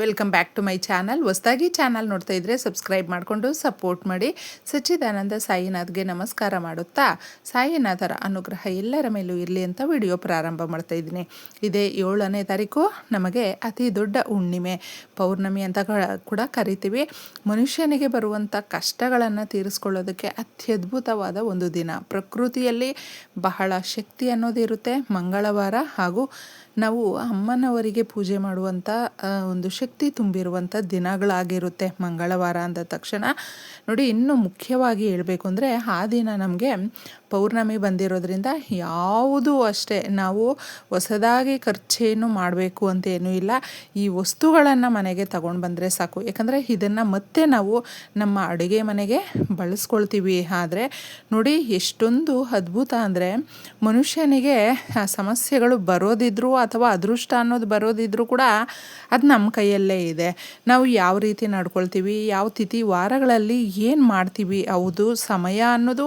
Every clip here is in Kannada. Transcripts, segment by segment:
Welcome back to my channel ಹೊಸದಾಗಿ ಚಾನಲ್ ನೋಡ್ತಾ ಇದ್ದರೆ ಸಬ್ಸ್ಕ್ರೈಬ್ ಮಾಡಿಕೊಂಡು ಸಪೋರ್ಟ್ ಮಾಡಿ. ಸಚ್ಚಿದಾನಂದ ಸಾಯಿನಾಥ್ಗೆ ನಮಸ್ಕಾರ ಮಾಡುತ್ತಾ? ಸಾಯಿನಾಥರ ಅನುಗ್ರಹ ಎಲ್ಲರ ಮೇಲೂ ಇರಲಿ ಅಂತ ವಿಡಿಯೋ ಪ್ರಾರಂಭ ಮಾಡ್ತಾ ಇದ್ದೀನಿ. ಇದೇ ಏಳನೇ ತಾರೀಕು, ನಮಗೆ ಅತಿ ದೊಡ್ಡ ಹುಣ್ಣಿಮೆ. ಪೌರ್ಣಮಿ ಅಂತ ಕೂಡ ಕರಿತೀವಿ. ಮನುಷ್ಯನಿಗೆ ಬರುವಂಥ ಕಷ್ಟಗಳನ್ನು ತೀರಿಸ್ಕೊಳ್ಳೋದಕ್ಕೆ ಅತ್ಯದ್ಭುತವಾದ ಒಂದು ದಿನ. ಪ್ರಕೃತಿಯಲ್ಲಿ ಬಹಳ ಶಕ್ತಿ ಅನ್ನೋದಿರುತ್ತೆ ಮಂಗಳವಾರ ಹಾಗೂ ನಾವು ಅಮ್ಮನವರಿಗೆ ಪೂಜೆ ಮಾಡುವಂಥ ಒಂದು ಶಕ್ತಿ ತುಂಬಿರುವಂಥ ದಿನಗಳಾಗಿರುತ್ತೆ. ಮಂಗಳವಾರ ಅಂದ ತಕ್ಷಣ. ನೋಡಿ, ಇನ್ನೂ ಮುಖ್ಯವಾಗಿ ಹೇಳಬೇಕು ಅಂದರೆ, ಆ ದಿನ ನಮಗೆ ಪೌರ್ಣಮಿ ಬಂದಿರೋದ್ರಿಂದ ಯಾವುದೂ ಅಷ್ಟೇ ನಾವು ಹೊಸದಾಗಿ ಖರ್ಚೇನು ಮಾಡಬೇಕು ಅಂತ ಏನೂ ಇಲ್ಲ. ಈ ವಸ್ತುಗಳನ್ನು ಮನೆಗೆ ತಗೊಂಡು ಬಂದರೆ ಸಾಕು. ಯಾಕಂದರೆ ಇದನ್ನು ಮತ್ತೆ ನಾವು ನಮ್ಮ ಅಡುಗೆ ಮನೆಗೆ ಬಳಸ್ಕೊಳ್ತೀವಿ. ಆದರೆ ನೋಡಿ ಎಷ್ಟೊಂದು ಅದ್ಭುತ ಅಂದರೆ ಮನುಷ್ಯನಿಗೆ ಸಮಸ್ಯೆಗಳು ಬರೋದಿದ್ರು ಅಥವಾ ಅದೃಷ್ಟ ಅನ್ನೋದು ಬರೋದಿದ್ರು ಕೂಡ ಅದು ನಮ್ಮ ಕೈಯಲ್ಲೇ ಇದೆ. ನಾವು ಯಾವ ರೀತಿ ನಡ್ಕೊಳ್ತೀವಿ, ಯಾವ ತಿಥಿ ವಾರಗಳಲ್ಲಿ ಏನು ಮಾಡ್ತೀವಿ, ಹೌದು, ಸಮಯ ಅನ್ನೋದು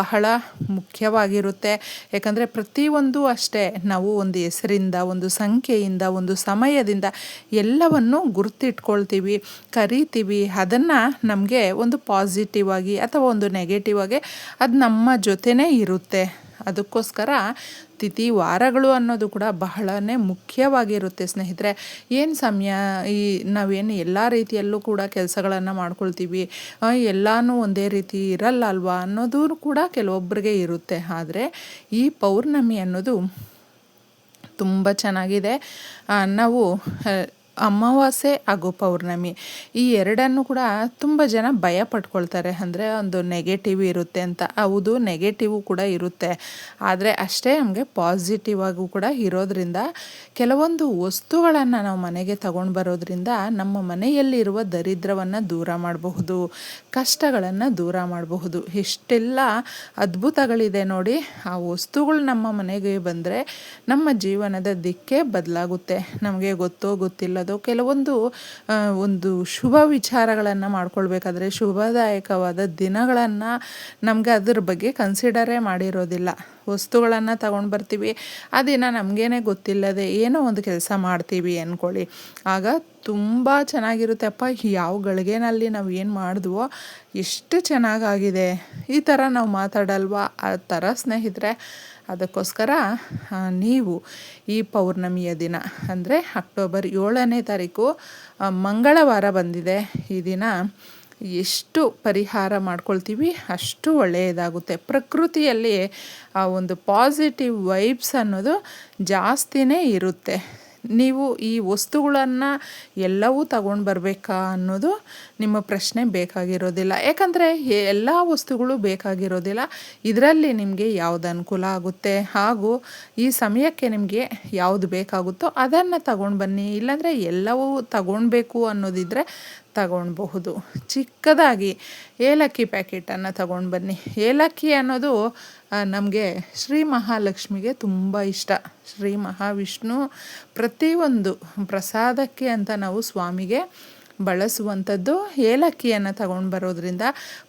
ಬಹಳ ಮುಖ್ಯವಾಗಿರುತ್ತೆ. ಯಾಕಂದರೆ ಪ್ರತಿಯೊಂದು ಅಷ್ಟೇ ನಾವು ಒಂದು ಹೆಸರಿಂದ, ಒಂದು ಸಂಖ್ಯೆಯಿಂದ, ಒಂದು ಸಮಯದಿಂದ ಎಲ್ಲವನ್ನು ಗುರುತಿಟ್ಕೊಳ್ತೀವಿ, ಕರಿತೀವಿ. ಅದನ್ನು ನಮಗೆ ಒಂದು ಪಾಸಿಟಿವ್ ಆಗಿ ಅಥವಾ ಒಂದು ನೆಗೆಟಿವ್ ಆಗಿ ಅದು ನಮ್ಮ ಜೊತೆನೇ ಇರುತ್ತೆ. ಅದಕ್ಕೋಸ್ಕರ ತಿಥಿ ವಾರಗಳು ಅನ್ನೋದು ಕೂಡ ಬಹಳನೇ ಮುಖ್ಯವಾಗಿರುತ್ತೆ ಸ್ನೇಹಿತರೆ. ಏನು ಸಮಯ, ಈ ನಾವೇನು ಎಲ್ಲ ರೀತಿಯಲ್ಲೂ ಕೂಡ ಕೆಲಸಗಳನ್ನು ಮಾಡ್ಕೊಳ್ತೀವಿ ಎಲ್ಲನೂ ಒಂದೇ ರೀತಿ ಇರಲ್ಲ ಅಲ್ವಾ ಅನ್ನೋದು ಕೂಡ ಕೆಲವೊಬ್ಬರಿಗೆ ಇರುತ್ತೆ. ಆದರೆ ಈ ಪೌರ್ಣಮಿ ಅನ್ನೋದು ತುಂಬ ಚೆನ್ನಾಗಿದೆ. ನಾವು ಅಮಾವಾಸ್ಯೆ ಹಾಗೂ ಪೌರ್ಣಮಿ. ಈ ಎರಡನ್ನು ಕೂಡ ತುಂಬ ಜನ ಭಯ ಪಟ್ಕೊಳ್ತಾರೆ ಅಂದರೆ ಒಂದು ನೆಗೆಟಿವ್ ಇರುತ್ತೆ ಅಂತ. ಹೌದು ನೆಗೆಟಿವ್ ಕೂಡ ಇರುತ್ತೆ. ಆದರೆ ಅಷ್ಟೇ ನಮಗೆ ಪಾಸಿಟಿವ್ ಆಗೂ ಕೂಡ ಇರೋದ್ರಿಂದ ಕೆಲವೊಂದು ವಸ್ತುಗಳನ್ನು ನಾವು ಮನೆಗೆ ತಗೊಂಡು ಬರೋದ್ರಿಂದ ನಮ್ಮ ಮನೆಯಲ್ಲಿರುವ ದರಿದ್ರವನ್ನು ದೂರ ಮಾಡಬಹುದು, ಕಷ್ಟಗಳನ್ನು ದೂರ ಮಾಡಬಹುದು. ಇಷ್ಟೆಲ್ಲ ಅದ್ಭುತಗಳಿದೆ ನೋಡಿ. ಆ ವಸ್ತುಗಳು ನಮ್ಮ ಮನೆಗೆ ಬಂದರೆ ನಮ್ಮ ಜೀವನದ ದಿಕ್ಕೇ ಬದಲಾಗುತ್ತೆ. ನಮಗೆ ಗೊತ್ತೋ ಗೊತ್ತಿಲ್ಲ ಅದು ಕೆಲವೊಂದು ಒಂದು ಶುಭ ವಿಚಾರಗಳನ್ನು ಮಾಡ್ಕೊಳ್ಬೇಕಾದ್ರೆ ಶುಭದಾಯಕವಾದ ದಿನಗಳನ್ನು ನಮಗೆ ಅದ್ರ ಬಗ್ಗೆ ಕನ್ಸಿಡರೇ ಮಾಡಿರೋದಿಲ್ಲ. ವಸ್ತುಗಳನ್ನು ತಗೊಂಡು ಬರ್ತೀವಿ, ಆ ದಿನ ನಮಗೇನೆ ಗೊತ್ತಿಲ್ಲದೆ ಏನೋ ಒಂದು ಕೆಲಸ ಮಾಡ್ತೀವಿ ಅಂದ್ಕೊಳ್ಳಿ ಆಗ ತುಂಬ ಚೆನ್ನಾಗಿರುತ್ತೆ, ಅಪ್ಪ, ಯಾವ ಗಳಿಗೆನಲ್ಲಿ ನಾವು ಏನು ಮಾಡಿದ್ವೋ, ಎಷ್ಟು ಚೆನ್ನಾಗಾಗಿದೆ. ಈ ಥರ ನಾವು ಮಾತಾಡಲ್ವಾ? ಆ ಥರ ಸ್ನೇಹಿತರೆ ಅದಕ್ಕೋಸ್ಕರ ನೀವು ಈ ಪೌರ್ಣಮಿಯ ದಿನ, ಅಂದರೆ ಅಕ್ಟೋಬರ್ ಏಳನೇ ತಾರೀಕು ಮಂಗಳವಾರ ಬಂದಿದೆ. ಈ ದಿನ ಎಷ್ಟು ಪರಿಹಾರ ಮಾಡ್ಕೊಳ್ತೀವಿ, ಅಷ್ಟು ಒಳ್ಳೆಯದಾಗುತ್ತೆ. ಪ್ರಕೃತಿಯಲ್ಲಿ ಆ ಒಂದು ಪಾಸಿಟಿವ್ ವೈಬ್ಸ್ ಅನ್ನೋದು ಜಾಸ್ತಿನೇ ಇರುತ್ತೆ. ನೀವು ಈ ವಸ್ತುಗಳನ್ನು ಎಲ್ಲವೂ ತಗೊಂಡು ಬರಬೇಕಾ ಅನ್ನೋದು ನಿಮ್ಮ ಪ್ರಶ್ನೆ ಬೇಕಾಗಿರೋದಿಲ್ಲ. ಯಾಕಂದರೆ ಎಲ್ಲ ವಸ್ತುಗಳು ಬೇಕಾಗಿರೋದಿಲ್ಲ. ಇದರಲ್ಲಿ ನಿಮಗೆ ಯಾವುದು ಅನುಕೂಲ ಆಗುತ್ತೆ? ಹಾಗೂ ಈ ಸಮಯಕ್ಕೆ ನಿಮಗೆ ಯಾವುದು ಬೇಕಾಗುತ್ತೋ ಅದನ್ನು ತಗೊಂಡು ಬನ್ನಿ. ಇಲ್ಲಾಂದರೆ ಎಲ್ಲವೂ ತಗೊಳ್ಬೇಕು ಅನ್ನೋದಿದ್ದರೆ ತಗೊಳ್ಬಹುದು ಚಿಕ್ಕದಾಗಿ ಏಲಕ್ಕಿ ಪ್ಯಾಕೆಟನ್ನು ತಗೊಂಡು ಬನ್ನಿ. ಏಲಕ್ಕಿ ಅನ್ನೋದು ನಮಗೆ ಶ್ರೀ ಮಹಾಲಕ್ಷ್ಮಿಗೆ ತುಂಬ ಇಷ್ಟ. ಶ್ರೀ ಮಹಾವಿಷ್ಣು ಪ್ರತಿಯೊಂದು ಪ್ರಸಾದಕ್ಕೆ ಅಂತ ನಾವು ಸ್ವಾಮಿಗೆ ಬಳಸುವಂಥದ್ದು ಏಲಕ್ಕಿಯನ್ನು ತಗೊಂಡು ಬರೋದ್ರಿಂದ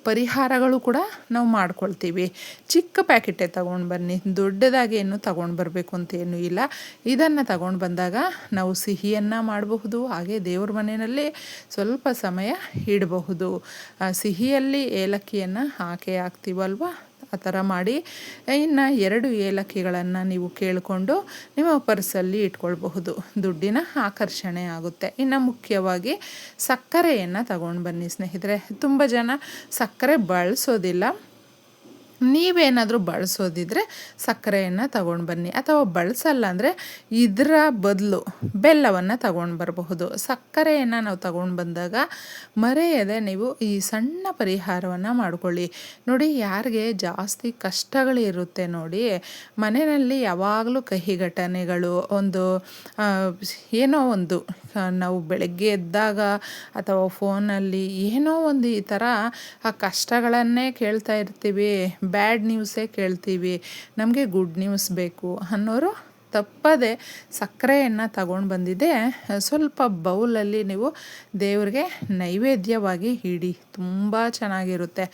ಪರಿಹಾರಗಳು ಕೂಡ ನಾವು ಮಾಡ್ಕೊಳ್ತೀವಿ. ಚಿಕ್ಕ ಪ್ಯಾಕೆಟೇ ತಗೊಂಡು ಬನ್ನಿ. ದೊಡ್ಡದಾಗಿ ಏನು ತಗೊಂಡು ಬರಬೇಕು ಅಂತ ಏನೂ ಇಲ್ಲ. ಇದನ್ನು ತಗೊಂಡು ಬಂದಾಗ ನಾವು ಸಿಹಿಯನ್ನು ಮಾಡಬಹುದು, ಹಾಗೆ ದೇವ್ರ ಮನೆಯಲ್ಲಿ ಸ್ವಲ್ಪ ಸಮಯ ಇಡಬಹುದು. ಸಿಹಿಯಲ್ಲಿ ಏಲಕ್ಕಿಯನ್ನು ಹಾಕೇ ಹಾಕ್ತೀವಲ್ವ? ಆ ಥರ ಮಾಡಿ ಇನ್ನು ಎರಡು ಏಲಕ್ಕಿಗಳನ್ನು ನೀವು ಕೇಳಿಕೊಂಡು ನಿಮ್ಮ ಪರ್ಸಲ್ಲಿ ಇಟ್ಕೊಳ್ಬಹುದು. ದುಡ್ಡಿನ ಆಕರ್ಷಣೆ ಆಗುತ್ತೆ. ಇನ್ನು ಮುಖ್ಯವಾಗಿ ಸಕ್ಕರೆಯನ್ನು ತಗೊಂಡು ಬನ್ನಿ ಸ್ನೇಹಿತರೆ. ತುಂಬ ಜನ ಸಕ್ಕರೆ ಬಳಸೋದಿಲ್ಲ. ನೀವೇನಾದರೂ ಬಳಸೋದಿದ್ರೆ ಸಕ್ಕರೆಯನ್ನು ತಗೊಂಡು ಬನ್ನಿ ಅಥವಾ ಬಳಸಲ್ಲ ಅಂದರೆ ಇದರ ಬದಲು ಬೆಲ್ಲವನ್ನು ತಗೊಂಡು ಬರಬಹುದು. ಸಕ್ಕರೆಯನ್ನು ನಾವು ತಗೊಂಡು ಬಂದಾಗ ಮರೆಯದೆ ನೀವು ಈ ಸಣ್ಣ ಪರಿಹಾರವನ್ನು ಮಾಡಿಕೊಳ್ಳಿ. ನೋಡಿ ಯಾರಿಗೆ ಜಾಸ್ತಿ ಕಷ್ಟಗಳಿರುತ್ತೆ ನೋಡಿ, ಮನೆಯಲ್ಲಿ ಯಾವಾಗಲೂ ಕಹಿ ಘಟನೆಗಳು, ಒಂದು ಏನೋ ಒಂದು ನಾವು ಬೆಳಗ್ಗೆ ಎದ್ದಾಗ ಅಥವಾ ಫೋನಲ್ಲಿ ಏನೋ ಒಂದು ಈ ಥರ ಆ ಕಷ್ಟಗಳನ್ನೇ ಕೇಳ್ತಾ ಇರ್ತೀವಿ, ಬ್ಯಾಡ್ ನ್ಯೂಸೇ ಕೇಳ್ತೀವಿ, ನಮಗೆ ಗುಡ್ ನ್ಯೂಸ್ ಬೇಕು ಅನ್ನೋರು ತಪ್ಪದೆ ಸಕ್ಕರೆಯನ್ನು ತಗೊಂಡು ಬಂದಿದೆ. ಸ್ವಲ್ಪ ಬೌಲಲ್ಲಿ ನೀವು ದೇವ್ರಿಗೆ ನೈವೇದ್ಯವಾಗಿ ಇಡಿ, ತುಂಬ ಚೆನ್ನಾಗಿರುತ್ತೆ.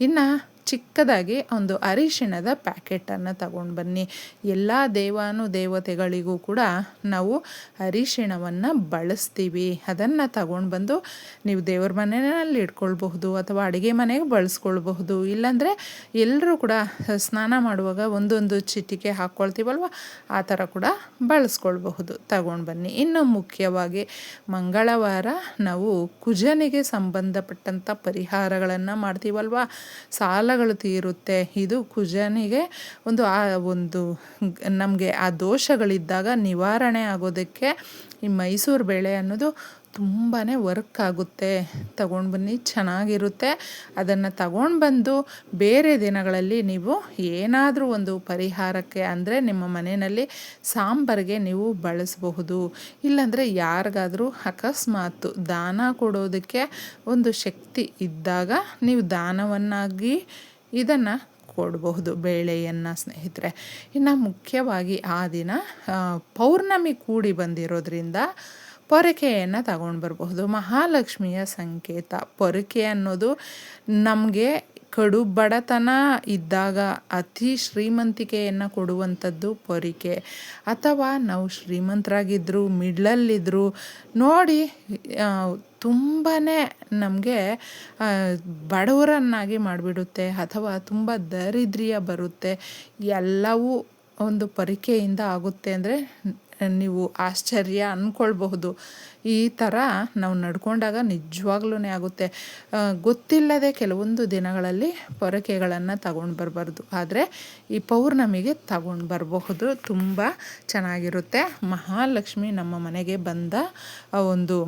ಇನ್ನು ಚಿಕ್ಕದಾಗಿ ಒಂದು ಅರಿಶಿಣದ ಪ್ಯಾಕೆಟನ್ನು ತಗೊಂಡು ಬನ್ನಿ. ಎಲ್ಲ ದೇವಾನು ದೇವತೆಗಳಿಗೂ ಕೂಡ ನಾವು ಅರಿಶಿಣವನ್ನು ಬಳಸ್ತೀವಿ. ಅದನ್ನು ತಗೊಂಡು ಬಂದು ನೀವು ದೇವ್ರ ಮನೆಯಲ್ಲಿ ಇಟ್ಕೊಳ್ಬಹುದು ಅಥವಾ ಅಡುಗೆ ಮನೆಗೆ ಬಳಸ್ಕೊಳ್ಬಹುದು. ಇಲ್ಲಾಂದರೆ ಎಲ್ಲರೂ ಕೂಡ ಸ್ನಾನ ಮಾಡುವಾಗ ಒಂದೊಂದು ಚಿಟಿಕೆ ಹಾಕ್ಕೊಳ್ತೀವಲ್ವ ಆ ಥರ ಕೂಡ ಬಳಸ್ಕೊಳ್ಬಹುದು. ತಗೊಂಡು ಬನ್ನಿ. ಇನ್ನು ಮುಖ್ಯವಾಗಿ ಮಂಗಳವಾರ ನಾವು ಕುಜನಿಗೆ ಸಂಬಂಧಪಟ್ಟಂಥ ಪರಿಹಾರಗಳನ್ನು ಮಾಡ್ತೀವಲ್ವ? ಸಾಲಗಳು ತೀರುತ್ತೆ. ಇದು ಕುಜನಿಗೆ ಒಂದು, ಆ, ಒಂದು, ನಮಗೆ ಆ ದೋಷಗಳಿದ್ದಾಗ ನಿವಾರಣೆ ಆಗೋದಕ್ಕೆ ಈ ಮೈಸೂರು ಬೇಳೆ ಅನ್ನೋದು ತುಂಬಾ ವರ್ಕ್ ಆಗುತ್ತೆ. ತಗೊಂಡು ಬನ್ನಿ, ಚೆನ್ನಾಗಿರುತ್ತೆ. ಅದನ್ನು ತಗೊಂಡು ಬಂದು ಬೇರೆ ದಿನಗಳಲ್ಲಿ ನೀವು ಏನಾದರೂ ಒಂದು ಪರಿಹಾರಕ್ಕೆ ಅಂದರೆ ನಿಮ್ಮ ಮನೆಯಲ್ಲಿ ಸಾಂಬಾರಿಗೆ ನೀವು ಬಳಸಬಹುದು. ಇಲ್ಲಾಂದರೆ ಯಾರಿಗಾದರೂ ಅಕಸ್ಮಾತ್ ದಾನ ಕೊಡೋದಕ್ಕೆ ಒಂದು ಶಕ್ತಿ ಇದ್ದಾಗ ನೀವು ದಾನವನ್ನಾಗಿ ಇದನ್ನು ಕೊಡಬಹುದು ಬೇಳೆಯನ್ನು ಸ್ನೇಹಿತರೆ. ಇನ್ನು ಮುಖ್ಯವಾಗಿ ಆ ದಿನ ಪೌರ್ಣಮಿ ಕೂಡಿ ಬಂದಿರೋದ್ರಿಂದ ಪೊರಕೆಯನ್ನು ತಗೊಂಡು ಬರಬಹುದು. ಮಹಾಲಕ್ಷ್ಮಿಯ ಸಂಕೇತ. ಪೊರಕೆ ಅನ್ನೋದು ನಮಗೆ ಕಡು ಬಡತನ ಇದ್ದಾಗ ಅತಿ ಶ್ರೀಮಂತಿಕೆಯನ್ನು ಕೊಡುವಂಥದ್ದು ಪೊರಿಕೆ. ಅಥವಾ ನಾವು ಶ್ರೀಮಂತರಾಗಿದ್ದರು ಮಿಡ್ಲಲ್ಲಿದ್ದರು ನೋಡಿ ತುಂಬಾ ನಮಗೆ ಬಡವರನ್ನಾಗಿ ಮಾಡಿಬಿಡುತ್ತೆ ಅಥವಾ ತುಂಬ ದರಿದ್ರಿಯ ಬರುತ್ತೆ. ಎಲ್ಲವೂ ಒಂದು ಪರಿಕೆಯಿಂದ ಆಗುತ್ತೆ ಅಂದರೆ ನೀವು ಆಶ್ಚರ್ಯ ಅಂದ್ಕೊಳ್ಬಹುದು ಈ ಥರ ನಾವು ನಡ್ಕೊಂಡಾಗ ನಿಜವಾಗ್ಲೂ ಆಗುತ್ತೆ. ಗೊತ್ತಿಲ್ಲದೆ ಕೆಲವೊಂದು ದಿನಗಳಲ್ಲಿ ಪೊರಕೆಗಳನ್ನು ತಗೊಂಡು ಬರಬಾರ್ದು. ಆದರೆ ಈ ಪೌರ್ಣಮಿಗೆ ತಗೊಂಡು ಬರಬಹುದು. ತುಂಬ ಚೆನ್ನಾಗಿರುತ್ತೆ. ಮಹಾಲಕ್ಷ್ಮಿ ನಮ್ಮ ಮನೆಗೆ ಬಂದ ಒಂದು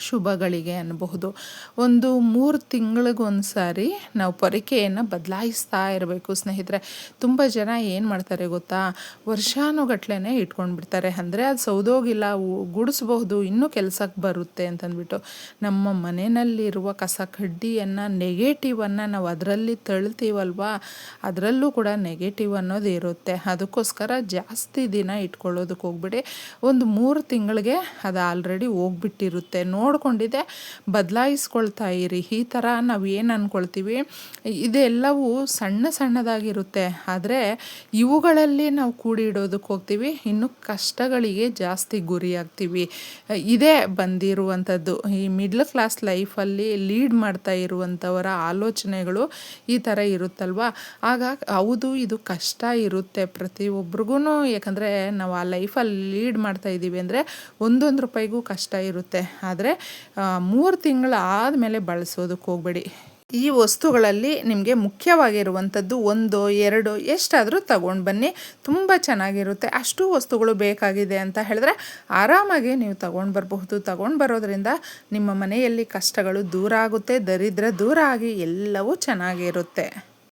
ಶುಭಗಳಿಗೆ ಅನ್ನಬಹುದು. ಒಂದು ಮೂರು ತಿಂಗಳಿಗೊಂದು ಸಾರಿ ನಾವು ಪೊರಿಕೆಯನ್ನು ಬದಲಾಯಿಸ್ತಾ ಇರಬೇಕು ಸ್ನೇಹಿತರೆ. ತುಂಬ ಜನ ಏನು ಮಾಡ್ತಾರೆ ಗೊತ್ತಾ? ವರ್ಷಾನುಗಟ್ಲೆ ಇಟ್ಕೊಂಡು ಬಿಡ್ತಾರೆ ಅಂದರೆ ಅದು ಸೌದೋಗಿಲ್ಲ ಗುಡಿಸ್ಬಹುದು, ಇನ್ನೂ ಕೆಲಸಕ್ಕೆ ಬರುತ್ತೆ ಅಂತಂದ್ಬಿಟ್ಟು. ನಮ್ಮ ಮನೆಯಲ್ಲಿರುವ ಕಸ ಕಡ್ಡಿಯನ್ನು ನೆಗೆಟಿವನ್ನು ನಾವು ಅದರಲ್ಲಿ ತಳ್ತೀವಲ್ವಾ? ಅದರಲ್ಲೂ ಕೂಡ ನೆಗೆಟಿವ್ ಅನ್ನೋದು ಇರುತ್ತೆ. ಅದಕ್ಕೋಸ್ಕರ ಜಾಸ್ತಿ ದಿನ ಇಟ್ಕೊಳ್ಳೋದಕ್ಕೆ ಹೋಗ್ಬಿಡಿ. ಒಂದು ಮೂರು ತಿಂಗಳಿಗೆ ಅದು ಆಲ್ರೆಡಿ ಹೋಗ್ಬಿಟ್ಟಿರುತ್ತೆ. ನೋಡಿ ನೋಡ್ಕೊಂಡಿದೆ, ಬದಲಾಯಿಸ್ಕೊಳ್ತಾ ಇರಿ. ಈ ಥರ ನಾವು ಏನು ಅಂದ್ಕೊಳ್ತೀವಿ ಇದೆಲ್ಲವೂ ಸಣ್ಣ ಸಣ್ಣದಾಗಿರುತ್ತೆ. ಆದರೆ ಇವುಗಳಲ್ಲಿ ನಾವು ಕೂಡಿ ಇಡೋದಕ್ಕೆ ಹೋಗ್ತೀವಿ. ಇನ್ನು ಕಷ್ಟಗಳಿಗೆ ಜಾಸ್ತಿ ಗುರಿ ಆಗ್ತೀವಿ. ಇದೇ ಬಂದಿರುವಂಥದ್ದು. ಈ ಮಿಡ್ಲ್ ಕ್ಲಾಸ್ ಲೈಫಲ್ಲಿ ಲೀಡ್ ಮಾಡ್ತಾ ಇರುವಂಥವರ ಆಲೋಚನೆಗಳು ಈ ಥರ ಇರುತ್ತಲ್ವ? ಆಗ ಹೌದು, ಇದು ಕಷ್ಟ ಇರುತ್ತೆ ಪ್ರತಿಯೊಬ್ರಿಗೂ ಯಾಕಂದರೆ ನಾವು ಆ ಲೈಫಲ್ಲಿ ಲೀಡ್ ಮಾಡ್ತಾ ಇದ್ದೀವಿ ಅಂದರೆ ಒಂದೊಂದು ರೂಪಾಯಿಗೂ ಕಷ್ಟ ಇರುತ್ತೆ. ಆದರೆ ಮೂರು ತಿಂಗಳು ಆದಮೇಲೆ ಬಳಸೋದಕ್ಕೆ ಹೋಗಬೇಡಿ. ಈ ವಸ್ತುಗಳಲ್ಲಿ ನಿಮಗೆ ಮುಖ್ಯವಾಗಿರುವಂಥದ್ದು ಒಂದು ಎರಡು ಎಷ್ಟಾದರೂ ತಗೊಂಡು ಬನ್ನಿ. ತುಂಬ ಚೆನ್ನಾಗಿರುತ್ತೆ. ಅಷ್ಟು ವಸ್ತುಗಳು ಬೇಕಾಗಿದೆ ಅಂತ ಹೇಳಿದ್ರೆ ಆರಾಮಾಗಿ ನೀವು ತಗೊಂಡು ಬರಬಹುದು. ತಗೊಂಡು ಬರೋದ್ರಿಂದ ನಿಮ್ಮ ಮನೆಯಲ್ಲಿ ಕಷ್ಟಗಳು ದೂರ ಆಗುತ್ತೆ, ದರಿದ್ರ ದೂರ ಆಗಿ ಎಲ್ಲವೂ ಚೆನ್ನಾಗಿರುತ್ತೆ.